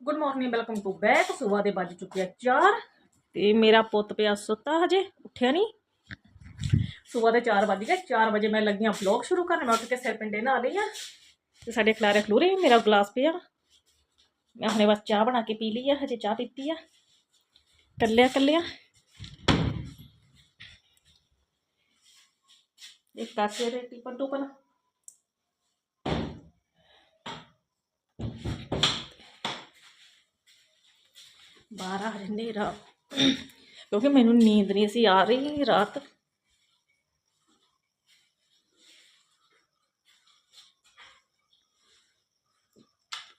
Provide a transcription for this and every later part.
Good morning welcome to back ਸਵੇਰ ਦੇ ਵੱਜ ਚੁੱਕੇ ਆ 4 ਤੇ ਮੇਰਾ ਪੁੱਤ ਪਿਆ ਸੁੱਤਾ ਹਜੇ ਉੱਠਿਆ ਨਹੀਂ ਸਵੇਰ ਦੇ 4 ਵੱਜ ਗਏ 4 ਵਜੇ ਮੈਂ ਲੱਗੀ ਆ ਵਲੌਗ ਸ਼ੁਰੂ ਕਰਨ ਮੈਂ ਉੱਠ ਕੇ ਸਿਰ ਪਿੰਡੇ ਨਹਾ ਲਈ ਆ ਤੇ ਸਾਡੇ ਖਲਾਰੇ ਖਲੂਰੇ ਮੇਰਾ ਗਲਾਸ ਪਿਆ ਮੈਂ ਹੁਣੇ ਬਸ ਚਾਹ ਬਣਾ ਕੇ ਪੀ ਲਈ ਆ ਹਜੇ ਚਾਹ ਪੀਤੀ ਆ ਕੱਲਿਆ ਕੱਲਿਆ ਇੱਕ ਕਾਸੇ ਦੇ ਟਿਪਨ ਟੁਪਨ ਬਾਰਾਂ ਹਜੇ ਹਨੇਰਾ ਕਿਉਂਕਿ ਮੈਨੂੰ ਨੀਂਦ ਨਹੀਂ ਸੀ ਆ ਰਹੀ ਰਾਤ।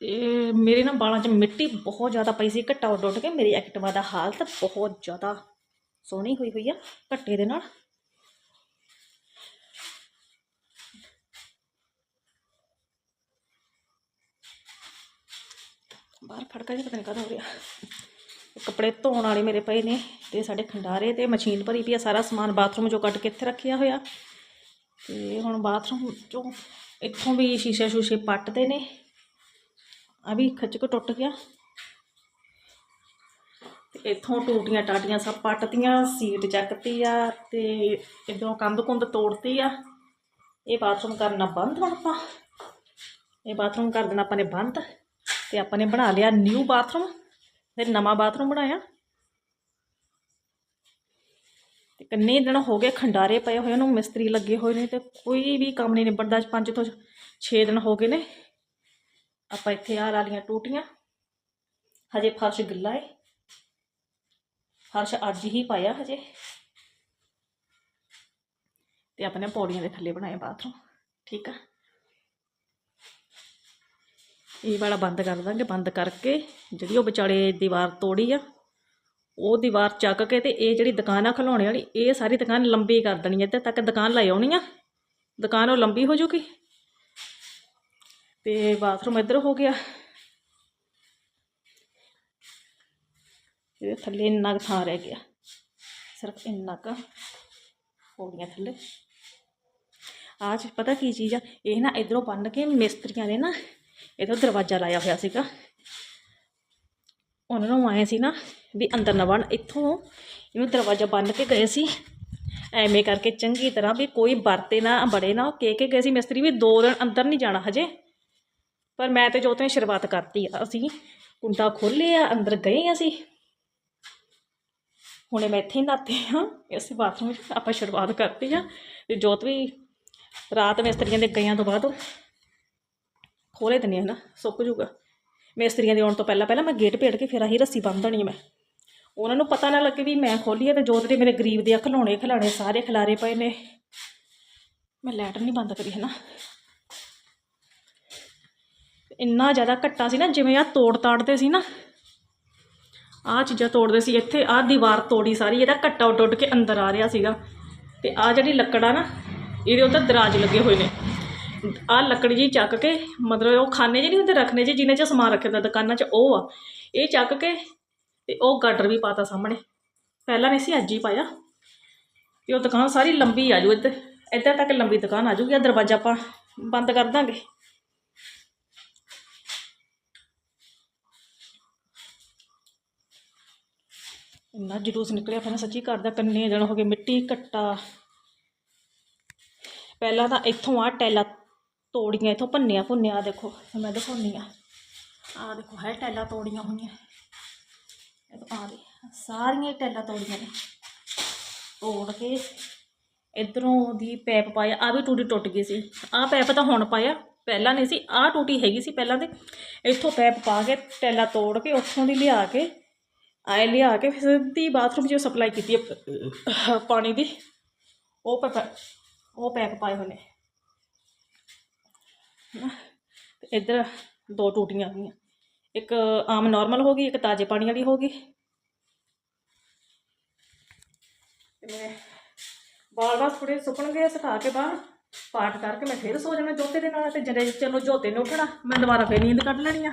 ਇਹ ਮੇਰੇ ਨਾ ਬਾਲਾਂ 'ਚ ਮਿੱਟੀ ਬਹੁਤ ਜ਼ਿਆਦਾ ਪਈ ਸੀ। ਘੱਟਾ ਉੱਡ ਉੱਡ ਕੇ ਮੇਰੀ ਐਕਟਿਵਾ ਦਾ ਹਾਲਤ ਬਹੁਤ ਜ਼ਿਆਦਾ ਸੋਹਣੀ ਹੋਈ ਹੋਈ ਆ ਘੱਟੇ ਦੇ ਨਾਲ। ਬਾਹਰ ਫੜਕਾ ਜਿਹਾ ਪਤਾ ਨਹੀਂ ਕਦੋਂ ਹੋ ਰਿਹਾ। ਕੱਪੜੇ ਧੋਣ ਵਾਲੇ ਮੇਰੇ ਪਏ ਨੇ ਤੇ ਸਾਡੇ ਖੰਡਾਰੇ ਤੇ ਮਸ਼ੀਨ ਭਰੀ ਪਈ ਆ, ਸਾਰਾ ਸਮਾਨ ਬਾਥਰੂਮ ਚੋਂ ਕੱਟ ਕੇ ਇੱਥੇ ਰੱਖਿਆ ਹੋਇਆ। ਤੇ ਹੁਣ ਬਾਥਰੂਮ ਚੋਂ ਇੱਥੋਂ ਵੀ ਸ਼ੀਸ਼ੇ ਸ਼ੂਸ਼ੇ ਪੱਟਦੇ ਨੇ। ਆ ਵੀ ਖੱਚ ਟੁੱਟ ਗਿਆ। ਤੇ ਇੱਥੋਂ ਟੂਟੀਆਂ ਟਾਟੀਆਂ ਸਭ ਪੱਟਤੀਆਂ, ਸੀਟ ਚੱਕਤੀ ਆ ਤੇ ਇਧਰੋਂ ਕੰਧ ਕੁੰਦ ਤੋੜਤੀ ਆ। ਇਹ ਬਾਥਰੂਮ ਕਰਨਾ ਬੰਦ ਹੁਣ ਆਪਾਂ। ਇਹ ਬਾਥਰੂਮ ਕਰ ਦੇਣਾ ਆਪਾਂ ਨੇ ਬੰਦ ਤੇ ਆਪਾਂ ਨੇ ਬਣਾ ਲਿਆ ਨਿਊ ਬਾਥਰੂਮ ਫਿਰ ਨਵਾਂ ਬਾਥਰੂਮ ਬਣਾਇਆ। ਤੇ ਕਿੰਨੇ ਦਿਨ ਹੋ ਗਏ ਖੰਡਾਰੇ ਪਏ ਹੋਏ, ਉਹਨੂੰ ਮਿਸਤਰੀ ਲੱਗੇ ਹੋਏ ਨੇ ਤੇ ਕੋਈ ਵੀ ਕੰਮ ਨਹੀਂ ਨਿਬੜਦਾ, ਪੰਜ ਤੋਂ 6 ਦਿਨ ਹੋ ਗਏ ਨੇ। ਆਪਾਂ ਇੱਥੇ ਆਹ ਵਾਲੀਆਂ ਟੂਟੀਆਂ। ਹਜੇ ਫਰਸ਼ ਗਿੱਲਾ ਏ। ਫਰਸ਼ ਅੱਜ ਹੀ ਪਾਇਆ ਹਜੇ। ਤੇ ਆਪਣੇ ਪੌੜੀਆਂ ਦੇ ਥੱਲੇ ਬਣਾਏ ਬਾਥਰੂਮ। ਠੀਕ ਆ। ਇਹ ਵਾਲਾ ਬੰਦ ਕਰ ਦਾਂਗੇ, ਬੰਦ ਕਰਕੇ ਜਿਹੜੀ ਉਹ ਵਿਚਾਲੇ ਦੀਵਾਰ ਤੋੜੀ ਆ, ਉਹ ਦੀਵਾਰ ਚੱਕ ਕੇ ਤੇ ਇਹ ਜਿਹੜੀ ਦੁਕਾਨ ਆ ਖਲਾਉਣੇ ਵਾਲੀ, ਇਹ ਸਾਰੀ ਦੁਕਾਨ ਲੰਬੀ ਕਰ ਦੇਣੀ ਹੈ ਇੱਥੇ ਤੱਕ ਦੁਕਾਨ ਲਾਈ ਆਉਣੀ ਆ। ਦੁਕਾਨ ਉਹ ਲੰਬੀ ਹੋ ਜੂਗੀ। ਤੇ ਬਾਥਰੂਮ ਇੱਧਰ ਹੋ ਗਿਆ। ਇਹਦੇ ਥੱਲੇ ਇੰਨਾ ਕੁ ਥਾਂ ਰਹਿ ਗਿਆ। ਸਿਰਫ ਇੰਨਾ ਕੁ ਪੌੜੀਆਂ ਥੱਲੇ। ਆਹ ਪਤਾ ਕੀ ਚੀਜ਼ ਆ? ਇਹ ਨਾ ਇਧਰੋਂ ਬੰਨ ਕੇ ਮਿਸਤਰੀਆਂ ਨੇ ਨਾ ਇਧਰ ਦਰਵਾਜ਼ਾ ਲਾਇਆ ਹੋਇਆ ਸੀਗਾ। ਉਹਨਾਂ ਨੂੰ ਆਏ ਸੀ ਨਾ ਵੀ ਅੰਦਰ ਨਾ ਵੜਨ। ਇੱਥੋਂ ਇਹਨੂੰ ਦਰਵਾਜ਼ਾ ਬੰਨ ਕੇ ਗਏ ਸੀ। ਐਵੇਂ ਕਰਕੇ ਚੰਗੀ ਤਰ੍ਹਾਂ ਵੀ ਕੋਈ ਵਰਤੇ ਨਾ ਬੜੇ ਨਾ, ਉਹ ਕਹਿ ਕੇ ਗਏ ਸੀ ਮਿਸਤਰੀ ਵੀ ਦੋ ਦਿਨ ਅੰਦਰ ਨਹੀਂ ਜਾਣਾ ਹਜੇ। ਪਰ ਮੈਂ ਤੇ ਜੋਤ ਨੇ ਸ਼ੁਰੂਆਤ ਕਰਤੀ ਆ। ਅਸੀਂ ਕੁੰਡਾ ਖੋਲ੍ਹਿਆ, ਅੰਦਰ ਗਏ ਅਸੀਂ। ਹੁਣੇ ਮੈਂ ਇੱਥੇ ਹੀ ਨਾਤੇ ਹਾਂ। ਇਸੇ ਬਾਥਰੂਮ ਵਿੱਚ ਆਪਾਂ ਸ਼ੁਰੂਆਤ ਕਰਤੀ ਆ। ਤੇ ਜੋਤ ਵੀ ਰਾਤ ਮਿਸਤਰੀਆਂ ਦੇ ਗਈਆਂ ਤੋਂ ਬਾਅਦ ਖੋਲੇ ਦਿੰਦੀ ਹਾਂ ਨਾ ਸੁੱਕ ਜੂਗਾ ਮੇਸਤਰੀਆਂ ਦੇ ਆਉਣ ਤੋਂ ਪਹਿਲਾਂ ਪਹਿਲਾਂ ਮੈਂ ਗੇਟ ਭੇੜ ਕੇ ਫਿਰ ਆਹੀ ਰੱਸੀ ਬੰਨ੍ਹ ਦੇਣੀ ਮੈਂ। ਉਹਨਾਂ ਨੂੰ ਪਤਾ ਨਾ ਲੱਗੇ ਵੀ ਮੈਂ ਖੋਲੀ ਹੈ ਤੇ ਜੋਤ ਦੇ ਮੇਰੇ ਗਰੀਬ ਦੇ ਖਿਲਾਉਣੇ ਖਿਲਾਣੇ ਸਾਰੇ ਖਿਲਾਰੇ ਪਏ ਨੇ। ਮੈਂ ਲੈਟਰ ਨਹੀਂ ਬੰਦ ਕਰੀ ਹੈ ਨਾ ਇੰਨਾ ਜ਼ਿਆਦਾ ਘੱਟਾ ਸੀ ਨਾ, ਜਿਵੇਂ ਆ ਤੋੜ ਤਾੜਦੇ ਸੀ ਨਾ। ਆਹ ਚੀਜ਼ਾਂ ਤੋੜਦੇ ਸੀ, ਇੱਥੇ ਆਹ ਦੀਵਾਰ ਤੋੜੀ ਸਾਰੀ, ਇਹਦਾ ਘੱਟਾ ਉੱਡ ਉੱਡ ਕੇ ਅੰਦਰ ਆ ਰਿਹਾ ਸੀਗਾ। ਤੇ ਆਹ ਜਿਹੜੀ ਲੱਕੜਾ ਨਾ, ਇਹਦੇ ਉੱਤੇ ਦਰਾਜ ਲੱਗੇ ਹੋਏ ਨੇ। ਆਹ ਲੱਕੜੀ ਜੀ ਚੱਕ ਕੇ, ਮਤਲਬ ਉਹ ਖਾਨੇ ਜਿਹੇ ਨਹੀਂ ਹੁੰਦੇ ਰੱਖਣੇ ਜੀ ਜਿਨ੍ਹਾਂ 'ਚ ਸਮਾਨ ਰੱਖਿਆ ਹੁੰਦਾ, ਦੁਕਾਨਾਂ 'ਚ ਉਹ ਆ। ਇਹ ਚੱਕ ਕੇ ਤੇ ਉਹ ਗਾਡਰ ਵੀ ਪਾਤਾ ਸਾਹਮਣੇ। ਪਹਿਲਾਂ ਨਹੀਂ ਸੀ, ਅੱਜ ਹੀ ਪਾਇਆ। ਤੇ ਉਹ ਦੁਕਾਨ ਸਾਰੀ ਲੰਬੀ ਆ ਜੂ ਇੱਧਰ। ਇੱਧਰ ਤੱਕ ਲੰਬੀ ਦੁਕਾਨ ਆ ਜੂਗੀ ਆ ਦਰਵਾਜ਼ਾ ਆਪਾਂ ਬੰਦ ਕਰ ਦਾਂਗੇ। ਇੰਨਾ ਜਲੂਸ ਨਿਕਲਿਆ ਫਿਰ ਸੱਚੀ ਘਰ ਦਾ, ਕੰਨੇ ਦਿਨ ਹੋ ਗਏ, ਮਿੱਟੀ, ਘੱਟਾ। ਪਹਿਲਾਂ ਤਾਂ ਇੱਥੋਂ ਆ ਟੈਲਾ ਤੋੜੀਆਂ, ਇੱਥੋਂ ਭੰਨਿਆ ਭੁੰਨਿਆ ਦੇਖੋ ਮੈਂ ਦਿਖਾਉਂਦੀ ਆ ਆ ਦੇਖੋ ਹੈ ਟੈਲਾ ਤੋੜੀਆਂ ਹੋਈਆਂ। ਇਹ ਤਾਂ ਆ ਦੇ ਸਾਰੀਆਂ ਹੀ ਟੈਲਾ ਤੋੜੀਆਂ ਨੇ। ਤੋੜ ਕੇ ਇਧਰੋਂ ਦੀ ਪੈਪ ਪਾਇਆ ਆ ਵੀ ਟੂਟੀ ਟੁੱਟ ਗਈ ਸੀ। ਆ ਪੈਪ ਤਾਂ ਹੁਣ ਪਾਇਆ, ਪਹਿਲਾਂ ਨਹੀਂ ਸੀ ਆ ਟੂਟੀ ਹੈਗੀ ਸੀ ਪਹਿਲਾਂ ਤੇ। ਇੱਥੋਂ ਪੈਪ ਪਾ ਕੇ ਟੈਲਾ ਤੋੜ ਕੇ ਉੱਥੋਂ ਦੀ ਲਿਆ ਕੇ, ਆਏ ਲਿਆ ਕੇ ਫਿਰ ਸਿੱਧੀ ਬਾਥਰੂਮ 'ਚ ਸਪਲਾਈ ਕੀਤੀ ਹੈ ਪਾਣੀ ਦੀ। ਉਹ ਪੈਪ ਉਹ ਪੈਪ ਪਾਏ ਹੋਏ ਨੇ। ਇੱਧਰ ਦੋ ਟੂਟੀਆਂ ਆ ਗਈਆਂ। ਇੱਕ ਆਮ ਨਾਰਮਲ ਹੋ ਗਈ, ਇੱਕ ਤਾਜ਼ੇ ਪਾਣੀ ਵਾਲੀ ਹੋ ਗਈ। ਤੇ ਮੈਂ ਬਾਲ ਬਾਲ ਥੋੜੇ ਸੁੱਕਣਗੇ ਸੁਕਾ ਕੇ ਬਾਹਰ ਪਾਠ ਕਰਕੇ ਮੈਂ ਫਿਰ ਸੋ ਜਾਣਾ ਜੋਤੇ ਦੇ ਨਾਲ ਤੇ ਜਿਹੜੇ ਚਲੋ ਜੋਤੇ ਨੇ ਉੱਠਣਾ, ਮੈਂ ਦੁਬਾਰਾ ਫਿਰ ਨੀਂਦ ਕੱਢ ਲੈਣੀ ਆ।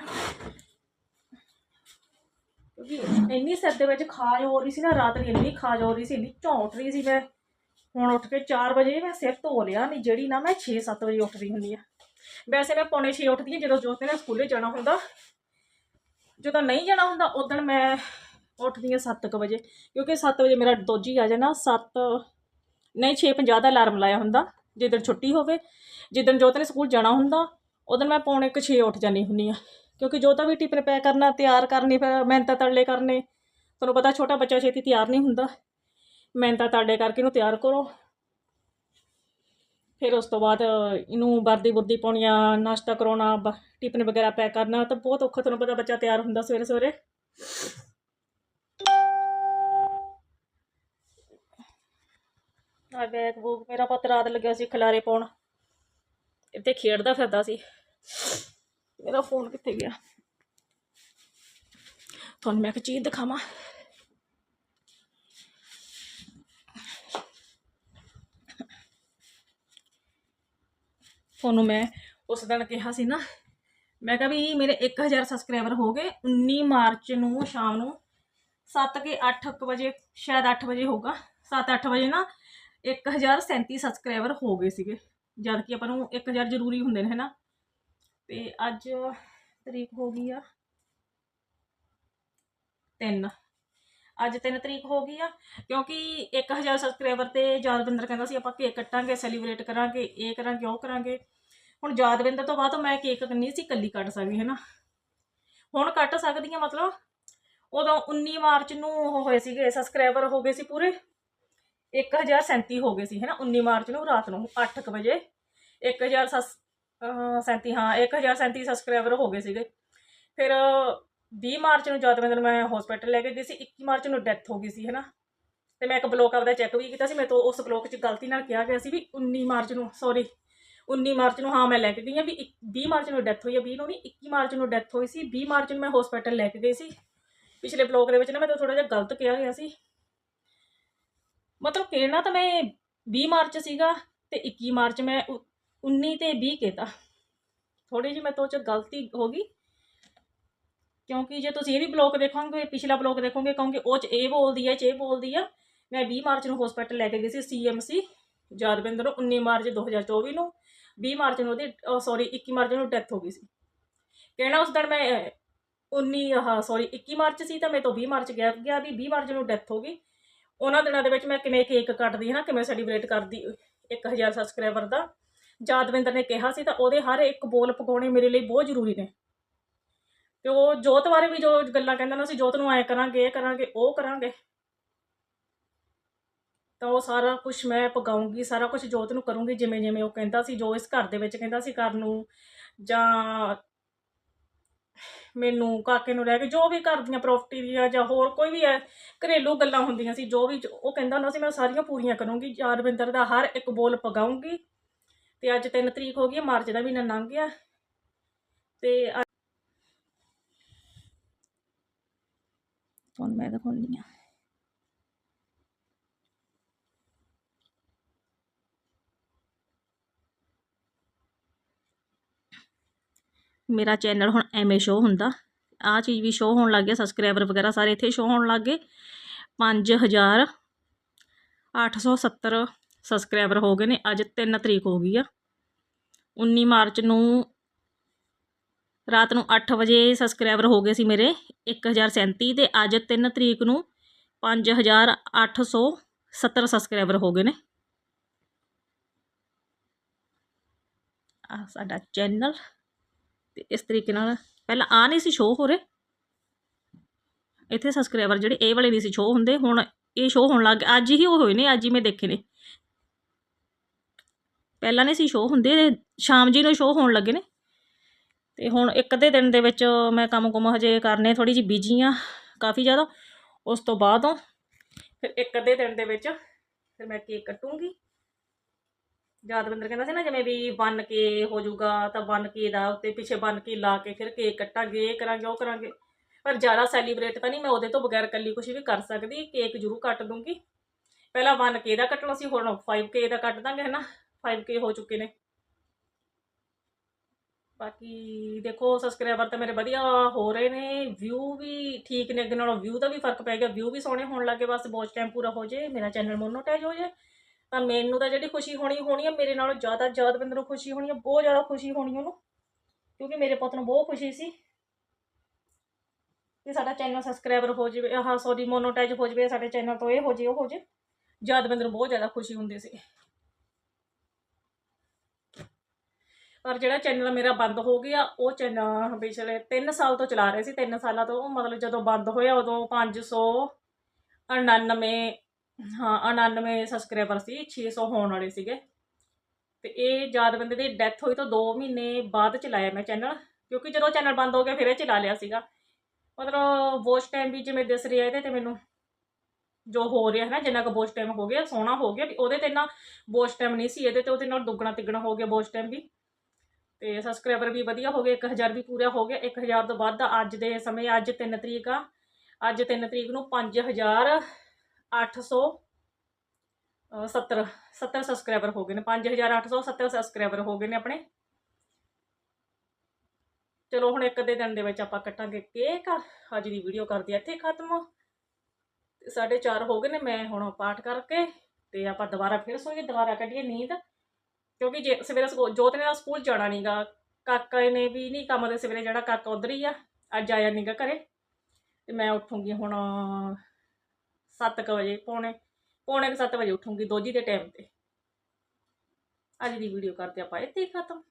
ਕਿਉਂਕਿ ਇੰਨੀ ਸਿਰ ਦੇ ਵਿੱਚ ਖਾਜ ਹੋ ਰਹੀ ਸੀ ਨਾ, ਰਾਤ ਦੀ ਇੰਨੀ ਖਾਜ ਹੋ ਰਹੀ ਸੀ, ਇੰਨੀ ਝੌਂਟ ਰਹੀ ਸੀ ਮੈਂ। ਹੁਣ ਉੱਠ ਕੇ 4 ਵਜੇ ਮੈਂ ਸਿਰ ਧੋ ਲਿਆ, ਨਹੀਂ ਜਿਹੜੀ ਨਾ ਮੈਂ 6-7 ਵਜੇ ਉੱਠਦੀ ਹੁੰਦੀ ਆ। ਵੈਸੇ ਮੈਂ ਪੌਣੇ 6 ਉੱਠਦੀ ਹਾਂ ਜਦੋਂ ਜੋਤ ਨੇ ਸਕੂਲੇ ਜਾਣਾ ਹੁੰਦਾ। ਜਦੋਂ ਨਹੀਂ ਜਾਣਾ ਹੁੰਦਾ ਉਦੋਂ ਮੈਂ ਉੱਠਦੀ ਹਾਂ 7:00 ਵਜੇ, ਕਿਉਂਕਿ 7 ਵਜੇ ਮੇਰਾ ਦੋਜੀ ਆ ਜਾਣਾ 7 ਨਹੀਂ 6:50 ਦਾ ਅਲਾਰਮ ਲਾਇਆ ਹੁੰਦਾ, ਜਿੱਦਣ ਛੁੱਟੀ ਹੋਵੇ, ਜਿੱਦਣ ਜੋਤ ਨੇ ਸਕੂਲ ਜਾਣਾ ਹੁੰਦਾ ਉਦੋਂ ਮੈਂ ਪੌਣੇ ਕੁ 6 ਉੱਠ ਜਾਂਦੀ ਹੁੰਦੀ ਆ ਕਿਉਂਕਿ ਜੋਤਾ ਵੀ ਟਿਫਨ ਪੈਕ ਕਰਨਾ, ਤਿਆਰ ਕਰਨੀ, ਫਿਰ ਮਿਹਨਤਾਂ ਤੜਲੇ ਕਰਨੇ, ਤੁਹਾਨੂੰ ਪਤਾ ਛੋਟਾ ਬੱਚਾ ਛੇਤੀ ਤਿਆਰ ਨਹੀਂ ਹੁੰਦਾ। ਮਿਹਨਤਾਂ ਤੜਲੇ ਕਰਕੇ ਇਹਨੂੰ ਤਿਆਰ ਕਰੋ ਫਿਰ ਉਸ ਤੋਂ ਬਾਅਦ ਇਹਨੂੰ ਵਰਦੀ ਬੁਰਦੀ ਪਾਉਣੀ ਆ ਨਾਸ਼ਤਾ ਕਰਾਉਣਾ, ਬ- ਟਿਫਨ ਵਗੈਰਾ ਪੈਕ ਕਰਨਾ, ਤਾਂ ਬਹੁਤ ਔਖਾ ਤੁਹਾਨੂੰ ਪਤਾ ਬੱਚਾ ਤਿਆਰ ਹੁੰਦਾ ਸਵੇਰੇ ਸਵੇਰੇ। ਆ ਬੈਗ ਬੂਗ ਮੇਰਾ ਪੁੱਤ ਰਾਤ ਲੱਗਿਆ ਸੀ ਖਿਲਾਰੇ ਪਾਉਣ। ਇੱਥੇ ਖੇਡਦਾ ਫਿਰਦਾ ਸੀ। ਮੇਰਾ ਫੋਨ ਕਿੱਥੇ ਗਿਆ? ਤੁਹਾਨੂੰ ਮੈਂ ਇੱਕ ਚੀਜ਼ ਦਿਖਾਵਾਂ। ਤੁਹਾਨੂੰ ਮੈਂ ਉਸ ਦਿਨ ਕਿਹਾ ਸੀ ਨਾ, ਮੈਂ ਕਿਹਾ ਵੀ ਮੇਰੇ 1000 ਸਬਸਕ੍ਰਾਈਬਰ ਹੋ ਗਏ 19 ਮਾਰਚ ਨੂੰ, ਸ਼ਾਮ ਨੂੰ 7 ਕੇ 8 ਕੁ ਵਜੇ, ਸ਼ਾਇਦ 8 ਵਜੇ ਹੋਊਗਾ 7-8 ਵਜੇ ਨਾ 1037 ਸਬਸਕ੍ਰਾਈਬਰ ਹੋ ਗਏ ਸੀਗੇ, ਜਦ ਕਿ ਆਪਾਂ ਨੂੰ 1000 ਜ਼ਰੂਰੀ ਹੁੰਦੇ ਨੇ ਹੈਨਾ ਤੇ ਅੱਜ ਤਰੀਕ ਹੋ ਗਈ ਆ 3 ਅੱਜ 3 ਤਰੀਕ ਹੋ ਗਈ ਆ, ਕਿਉਂਕਿ 1000 ਸਬਸਕ੍ਰਾਈਬਰ ਤੇ ਯਾਦਵਿੰਦਰ ਕਹਿੰਦਾ ਸੀ, ਆਪਾਂ ਕੇਕ ਕੱਟਾਂਗੇ ਸੈਲੀਬ੍ਰੇਟ ਕਰਾਂਗੇ, ਇਹ ਕਰਾਂਗੇ, ਉਹ ਕਰਾਂਗੇ। ਹੁਣ ਯਾਦਵਿੰਦਰ ਤੋਂ ਬਾਅਦ ਮੈਂ ਕੇਕ ਨਹੀਂ ਸੀ, ਇਕੱਲੀ ਕੱਟ ਸਕਦੀ ਹੈ ਨਾ ਹੁਣ ਕੱਟ ਸਕਦੀ ਹਾਂ ਮਤਲਬ ਉਦੋਂ 19 ਮਾਰਚ ਨੂੰ ਉਹ ਹੋਏ ਸੀਗੇ ਸਬਸਕ੍ਰਾਈਬਰ ਹੋ ਗਏ ਸੀ ਪੂਰੇ। 1037 ਹੋ ਗਏ ਸੀ ਹੈ ਨਾ 19 ਮਾਰਚ ਨੂੰ, ਰਾਤ ਨੂੰ 8:00 ਵਜੇ। 1037 ਹਾਂ 1037 ਸਬਸਕ੍ਰਾਈਬਰ ਹੋ ਗਏ ਸੀਗੇ। ਫਿਰ 20 ਮਾਰਚ ਨੂੰ ਯਾਦਵਿੰਦਰ ਮੈਂ ਹਸਪੀਟਲ ਲੈ ਕੇ ਗਈ ਸੀ 21 ਮਾਰਚ ਨੂੰ ਡੈਥ ਹੋ ਗਈ ਸੀ ਹੈ ਨਾ ਤੇ ਮੈਂ ਇੱਕ ਬਲੋਕ ਆਪਦਾ ਚੈੱਕ ਵੀ ਕੀਤਾ ਸੀ, ਮੇਰੇ ਤੋਂ ਉਸ ਬਲੋਕ 'ਚ ਗਲਤੀ ਨਾਲ ਕਿਹਾ ਗਿਆ ਸੀ ਵੀ 19 ਮਾਰਚ ਨੂੰ ਸੌਰੀ 19 ਮਾਰਚ ਨੂੰ, ਹਾਂ, ਮੈਂ ਲੈ ਕੇ ਗਈ ਹਾਂ ਵੀ ਇੱਕ- 20 ਮਾਰਚ ਨੂੰ ਡੈਥ ਹੋਈ ਹੈ 20 ਨੂੰ ਨਹੀਂ 21 ਮਾਰਚ ਨੂੰ ਡੈਥ ਹੋਈ ਸੀ 20 ਮਾਰਚ ਨੂੰ ਮੈਂ ਹਸਪੀਟਲ ਲੈ ਕੇ ਗਈ ਸੀ। ਪਿਛਲੇ ਬਲੋਕ ਦੇ ਵਿੱਚ ਨਾ ਮੈਂ ਤਾਂ ਥੋੜਾ ਜਿਹਾ ਗਲਤ ਕਿਹਾ ਗਿਆ ਸੀ। ਮਤਲਬ ਕਹਿਣਾ ਤਾਂ ਮੈਂ 20 ਮਾਰਚ ਸੀਗਾ ਤੇ 21 ਮਾਰਚ ਮੈਂ ਉ- 19 ਤੇ 20 ਕਹਿਤਾ ਥੋੜੀ ਜਿਹੀ ਮੈਂ ਤੋਂ ਚ ਗਲਤੀ ਹੋ ਗਈ। ਕਿਉਂਕਿ ਜੇ ਤੁਸੀਂ ਇਹ ਵੀ ਬਲੋਕ ਦੇਖੋਗੇ, ਪਿਛਲਾ ਬਲੋਕ ਦੇਖੋਗੇ ਕਹੋਗੇ ਉਹ ਚ ਇਹ ਬੋਲਦੀ ਹੈ, ਚ ਇਹ ਬੋਲਦੀ ਆ। ਮੈਂ 20 ਮਾਰਚ ਨੂੰ ਹਸਪੀਟਲ ਲੈ ਕੇ ਗਈ ਸੀ ਸੀਐਮਸੀ ਯਾਦਵਿੰਦਰ ਨੂੰ 19 ਮਾਰਚ 2024 ਨੂੰ। 20 ਮਾਰਚ ਨੂੰ ਉਹਦੀ ਸੌਰੀ 21 ਮਾਰਚ ਨੂੰ ਡੈਥ ਹੋ ਗਈ ਸੀ। ਕਹਿਣਾ ਉਸ ਦਿਨ ਮੈਂ 19 ਆਹ ਸੌਰੀ 21 ਮਾਰਚ ਸੀ ਤਾਂ ਮੈਂ ਤੋਂ 20 ਮਾਰਚ ਗਿਆ ਗਿਆ ਵੀ 20 ਮਾਰਚ ਨੂੰ ਡੈਥ ਹੋ ਗਈ। ਉਹਨਾਂ ਦਿਨਾਂ ਦੇ ਵਿੱਚ ਮੈਂ ਕਿਵੇਂ ਕੇਕ ਕੱਟਦੀ ਹੈ ਨਾ ਕਿਵੇਂ ਸੈਲੀਬ੍ਰੇਟ ਕਰਦੀ 1000 ਸਬਸਕ੍ਰਾਈਬਰ ਦਾ। ਯਾਦਵਿੰਦਰ ਨੇ ਕਿਹਾ ਸੀ ਤਾਂ ਉਹਦੇ ਹਰ ਇੱਕ ਬੋਲ ਪਕਾਉਣੇ ਮੇਰੇ ਲਈ ਬਹੁਤ ਜ਼ਰੂਰੀ ਨੇ। ਤੇ ਉਹ ਜੋਤ ਬਾਰੇ ਵੀ ਜੋ ਗੱਲਾਂ ਕਹਿੰਦਾ ਨਾ ਸੀ, ਜੋਤ ਨੂੰ ਐ ਕਰਾਂਗੇ, ਇਹ ਕਰਾਂਗੇ, ਉਹ ਕਰਾਂਗੇ। ਤਾਂ ਉਹ ਸਾਰਾ ਕੁਝ ਮੈਂ ਪਗਾਉਂਗੀ ਸਾਰਾ ਕੁਝ ਜੋਤ ਨੂੰ ਕਰੂੰਗੀ, ਜਿਵੇਂ ਜਿਵੇਂ ਉਹ ਕਹਿੰਦਾ ਸੀ, ਜੋ ਇਸ ਘਰ ਦੇ ਵਿੱਚ ਕਹਿੰਦਾ ਸੀ ਕਰਨ ਨੂੰ, ਜਾਂ ਮੈਨੂੰ ਕਾਕੇ ਨੂੰ ਰਹਿ ਕੇ, ਜੋ ਵੀ ਘਰ ਦੀਆਂ ਪ੍ਰਾਪਰਟੀ ਦੀਆਂ ਜਾਂ ਹੋਰ ਕੋਈ ਵੀ ਹੈ ਘਰੇਲੂ ਗੱਲਾਂ ਹੁੰਦੀਆਂ ਸੀ, ਜੋ ਵੀ ਉਹ ਕਹਿੰਦਾ ਹੁੰਦਾ ਸੀ, ਮੈਂ ਸਾਰੀਆਂ ਪੂਰੀਆਂ ਕਰੂੰਗੀ। ਯਾਦਵਿੰਦਰ ਦਾ ਹਰ ਇੱਕ ਬੋਲ ਪਗਾਉਂਗੀ ਤੇ ਅੱਜ 3 ਤਰੀਕ ਹੋ ਗਈ, ਮਾਰਚ ਦਾ ਮਹੀਨਾ ਲੰਘ ਗਿਆ, ਤੇ ਤੁਹਾਨੂੰ ਮੈਂ ਦਿਖਾਉਂਦੀ ਆ। ਮੇਰਾ ਚੈਨਲ ਹੁਣ ਐਵੇਂ ਸ਼ੋ ਹੁੰਦਾ। ਆ ਚੀਜ਼ ਵੀ ਸ਼ੋ ਹੋਣ ਲੱਗ ਗਿਆ ਸਬਸਕ੍ਰਾਈਬਰ ਵਗੈਰਾ ਸਾਰੇ ਇੱਥੇ ਸ਼ੋ ਹੋਣ ਲੱਗ ਗਏ। 5870 ਸਬਸਕ੍ਰਾਈਬਰ ਹੋ ਗਏ ਨੇ, ਅੱਜ 3 ਤਰੀਕ ਹੋ ਗਈ ਆ। 19 ਮਾਰਚ ਨੂੰ ਰਾਤ ਨੂੰ 8 ਵਜੇ ਸਬਸਕ੍ਰਾਈਬਰ ਹੋ ਗਏ ਸੀ ਮੇਰੇ 1037 ਤੇ ਅੱਜ 3 ਤਰੀਕ ਨੂੰ 5870 ਸਬਸਕ੍ਰਾਈਬਰ ਹੋ ਗਏ ਨੇ। ਆ ਸਾਡਾ ਚੈਨਲ ਤੇ ਇਸ ਤਰੀਕੇ ਨਾਲ ਪਹਿਲਾਂ ਆ ਨਹੀਂ ਸੀ ਸ਼ੋਅ ਹੋ ਰਹੇ ਇੱਥੇ ਸਬਸਕ੍ਰਾਈਬਰ ਜਿਹੜੇ ਇਹ ਵਾਲੇ ਨਹੀਂ ਸੀ ਸ਼ੋਅ ਹੁੰਦੇ, ਹੁਣ ਇਹ ਸ਼ੋਅ ਹੋਣ ਲੱਗ ਅੱਜ ਹੀ ਉਹ ਹੋਏ ਨੇ, ਅੱਜ ਹੀ ਮੈਂ ਦੇਖੇ ਨੇ। ਪਹਿਲਾਂ ਨਹੀਂ ਸੀ ਸ਼ੋਅ ਹੁੰਦੇ ਇਹ ਸ਼ਾਮ ਜੀ ਨੂੰ ਸ਼ੋਅ ਹੋਣ ਲੱਗੇ ਨੇ। ਤੇ ਹੁਣ ਇੱਕ ਅੱਧੇ ਦਿਨ ਦੇ ਵਿੱਚ ਮੈਂ ਕੰਮ ਕੁਮ ਹਜੇ ਕਰਨੇ ਥੋੜੀ ਜਿਹੀ ਬਿਜ਼ੀ ਆ ਕਾਫੀ ਜ਼ਿਆਦਾ। ਉਸ ਤੋਂ ਬਾਅਦ ਫਿਰ ਇੱਕ ਅੱਧੇ ਦਿਨ ਦੇ ਵਿੱਚ ਫਿਰ ਮੈਂ ਕੇਕ ਕੱਟੂੰਗੀ। ਯਾਦਵਿੰਦਰ ਕਹਿੰਦਾ ਸੀ ਨਾ ਜਿਵੇਂ ਵੀ ਬਨ ਕੇ ਹੋ ਜਾਊਗਾ ਤਾਂ ਬਨ ਕੇ ਦਾ ਉੱਤੇ ਪਿੱਛੇ ਬਨ ਕੇ ਲਾ ਕੇ ਫਿਰ ਕੇਕ ਕੱਟਾਂਗੇ, ਇਹ ਕਰਾਂਗੇ, ਉਹ ਕਰਾਂਗੇ। ਪਰ ਜ਼ਿਆਦਾ ਸੈਲੀਬ੍ਰੇਟ ਤਾਂ ਨਹੀਂ, ਮੈਂ ਉਹਦੇ ਤੋਂ ਬਗੈਰ ਇਕੱਲੀ ਕੁਝ ਵੀ ਕਰ ਸਕਦੀ ਕੇਕ ਜ਼ਰੂਰ ਕੱਟ ਦੂੰਗੀ। ਪਹਿਲਾਂ 1k ਦਾ ਕੱਟਣਾ ਸੀ, ਹੁਣ 5k ਦਾ ਕੱਟ ਦਾਂਗੇ, ਹਨਾ। 5k ਹੋ ਚੁੱਕੇ ਨੇ। ਬਾਕੀ ਦੇਖੋ ਸਬਸਕ੍ਰਾਈਬਰ ਤਾਂ ਮੇਰੇ ਵਧੀਆ ਹੋ ਰਹੇ ਨੇ ਵਿਊ ਵੀ ਠੀਕ ਨੇ, ਅੱਗੇ ਨਾਲੋਂ ਵਿਊ ਦਾ ਵੀ ਫ਼ਰਕ ਪੈ ਗਿਆ ਵਿਊ ਵੀ ਸੋਹਣੇ ਹੋਣ ਲੱਗੇ ਬਸ ਬਹੁਤ ਟਾਈਮ ਪੂਰਾ ਹੋ ਜੇ ਮੇਰਾ ਚੈਨਲ ਮੋਨੋਟਾਈਜ਼ ਹੋ ਜੇ ਤਾਂ ਮੈਨੂੰ ਤਾਂ ਜਿਹੜੀ ਖੁਸ਼ੀ ਹੋਣੀ ਹੋਣੀ ਆ, ਮੇਰੇ ਨਾਲੋਂ ਜ਼ਿਆਦਾ ਯਾਦਵਿੰਦਰ ਨੂੰ ਖੁਸ਼ੀ ਹੋਣੀ ਆ, ਬਹੁਤ ਜ਼ਿਆਦਾ ਖੁਸ਼ੀ ਹੋਣੀ ਉਹਨੂੰ, ਕਿਉਂਕਿ ਮੇਰੇ ਪੁੱਤ ਨੂੰ ਬਹੁਤ ਖੁਸ਼ੀ ਸੀ। ਕਿ ਸਾਡਾ ਚੈਨਲ ਸਬਸਕ੍ਰਾਈਬਰ ਹੋ ਜਾਵੇ, ਆਹ ਸੌਰੀ ਮੋਨੋਟਾਈਜ਼ ਹੋ ਜਾਵੇ, ਸਾਡੇ ਚੈਨਲ ਤੋਂ ਇਹ ਹੋ ਜੇ ਉਹ ਹੋ ਜੇ ਜਦ ਨੂੰ ਬਹੁਤ ਜ਼ਿਆਦਾ ਖੁਸ਼ੀ ਹੁੰਦੀ ਸੀ। ਪਰ ਜਿਹੜਾ ਚੈਨਲ ਮੇਰਾ ਬੰਦ ਹੋ ਗਿਆ, ਉਹ ਚੈਨਲ ਪਿਛਲੇ 3 ਸਾਲ ਤੋਂ ਚਲਾ ਰਹੇ ਸੀ 3 ਸਾਲਾਂ ਤੋਂ ਮਤਲਬ ਜਦੋਂ ਬੰਦ ਹੋਇਆ ਉਦੋਂ 599 ਹਾਂ 99 ਸਬਸਕ੍ਰਾਈਬਰ ਸੀ 600 ਹੋਣ ਵਾਲੇ ਸੀਗੇ। ਤੇ ਇਹ ਯਾਦ ਬੰਦੇ ਦੀ ਡੈਥ ਹੋਈ ਤੋਂ 2 ਮਹੀਨੇ ਬਾਅਦ ਚਲਾਇਆ ਮੈਂ ਚੈਨਲ ਕਿਉਂਕਿ ਜਦੋਂ ਚੈਨਲ ਬੰਦ ਹੋ ਗਿਆ, ਫਿਰ ਇਹ ਚਲਾ ਲਿਆ ਸੀਗਾ। ਮਤਲਬ ਵੋਚ ਟਾਈਮ ਵੀ ਜਿਵੇਂ ਦਿਸ ਰਿਹਾ ਇਹਦੇ ਤੇ ਮੈਨੂੰ ਜੋ ਹੋ ਰਿਹਾ ਹੈ ਨਾ, ਜਿੰਨਾ ਕੁ ਵੋਚ ਟਾਈਮ ਹੋ ਗਿਆ, ਸੋਹਣਾ ਹੋ ਗਿਆ, ਵੀ ਉਹਦੇ ਤੇ ਨਾ ਵੋਚ ਟਾਈਮ ਨਹੀਂ ਸੀ, ਇਹਦੇ ਤੇ ਉਹਦੇ ਨਾਲ ਦੁੱਗਣਾ ਤਿੱਗਣਾ ਹੋ ਗਿਆ ਵੋਚ ਟਾਈਮ ਵੀ। ਤੇ ਸਬਸਕ੍ਰਾਈਬਰ ਵੀ ਵਧੀਆ ਹੋ ਗਏ 1000 ਵੀ ਪੂਰਾ ਹੋ ਗਿਆ 1000 ਤੋਂ ਵੱਧ ਅੱਜ ਦੇ ਸਮੇਂ, ਅੱਜ 3 ਤਰੀਕ ਆ, ਅੱਜ 3 ਤਰੀਕ ਨੂੰ 5870 70 70 ਸਬਸਕ੍ਰਾਈਬਰ ਹੋ ਗਏ ਨੇ 5870 ਸਬਸਕ੍ਰਾਈਬਰ ਹੋ ਗਏ ਨੇ ਆਪਣੇ। ਚਲੋ ਹੁਣ ਇੱਕ ਅੱਧੇ ਦਿਨ ਦੇ ਵਿੱਚ ਆਪਾਂ ਕੱਟਾਂਗੇ ਕੇਕ ਅੱਜ ਦੀ ਵੀਡੀਓ ਕਰਦੇ ਇੱਥੇ ਖਤਮ। ਤੇ ਸਾਢੇ ਚਾਰ ਹੋ ਗਏ ਨੇ, ਮੈਂ ਹੁਣ ਪਾਠ ਕਰਕੇ, ਤੇ ਆਪਾਂ ਦੁਬਾਰਾ ਫਿਰ ਸੋਈਏ, ਦੁਬਾਰਾ ਕੱਢੀਏ ਨੀਂਦ। ਕਿਉਂਕਿ ਜੇ ਸਵੇਰੇ ਸਕੂ- ਜੋਤ ਨੇ ਤਾਂ ਸਕੂਲ ਜਾਣਾ ਨਹੀਂਗਾ ਕਾਕਾ ਨੇ ਵੀ ਨਹੀਂ ਕੰਮ ਦੇ ਸਵੇਰੇ ਜਿਹੜਾ ਕਾਕਾ ਉਧਰ ਹੀ ਆ, ਅੱਜ ਆਇਆ ਨਹੀਂਗਾ ਘਰੇ। ਤੇ ਮੈਂ ਉੱਠੂੰਗੀ ਹੁਣ 7:00 ਵਜੇ, ਪੌਣੇ ਪੌਣੇ 7 ਵਜੇ ਉੱਠੂੰਗੀ ਦੋਜੀ ਦੇ ਟਾਈਮ ਤੇ। ਅੱਜ ਦੀ ਵੀਡੀਓ ਕਰਦੇ ਆਪਾਂ ਇੱਥੇ ਹੀ ਖਤਮ।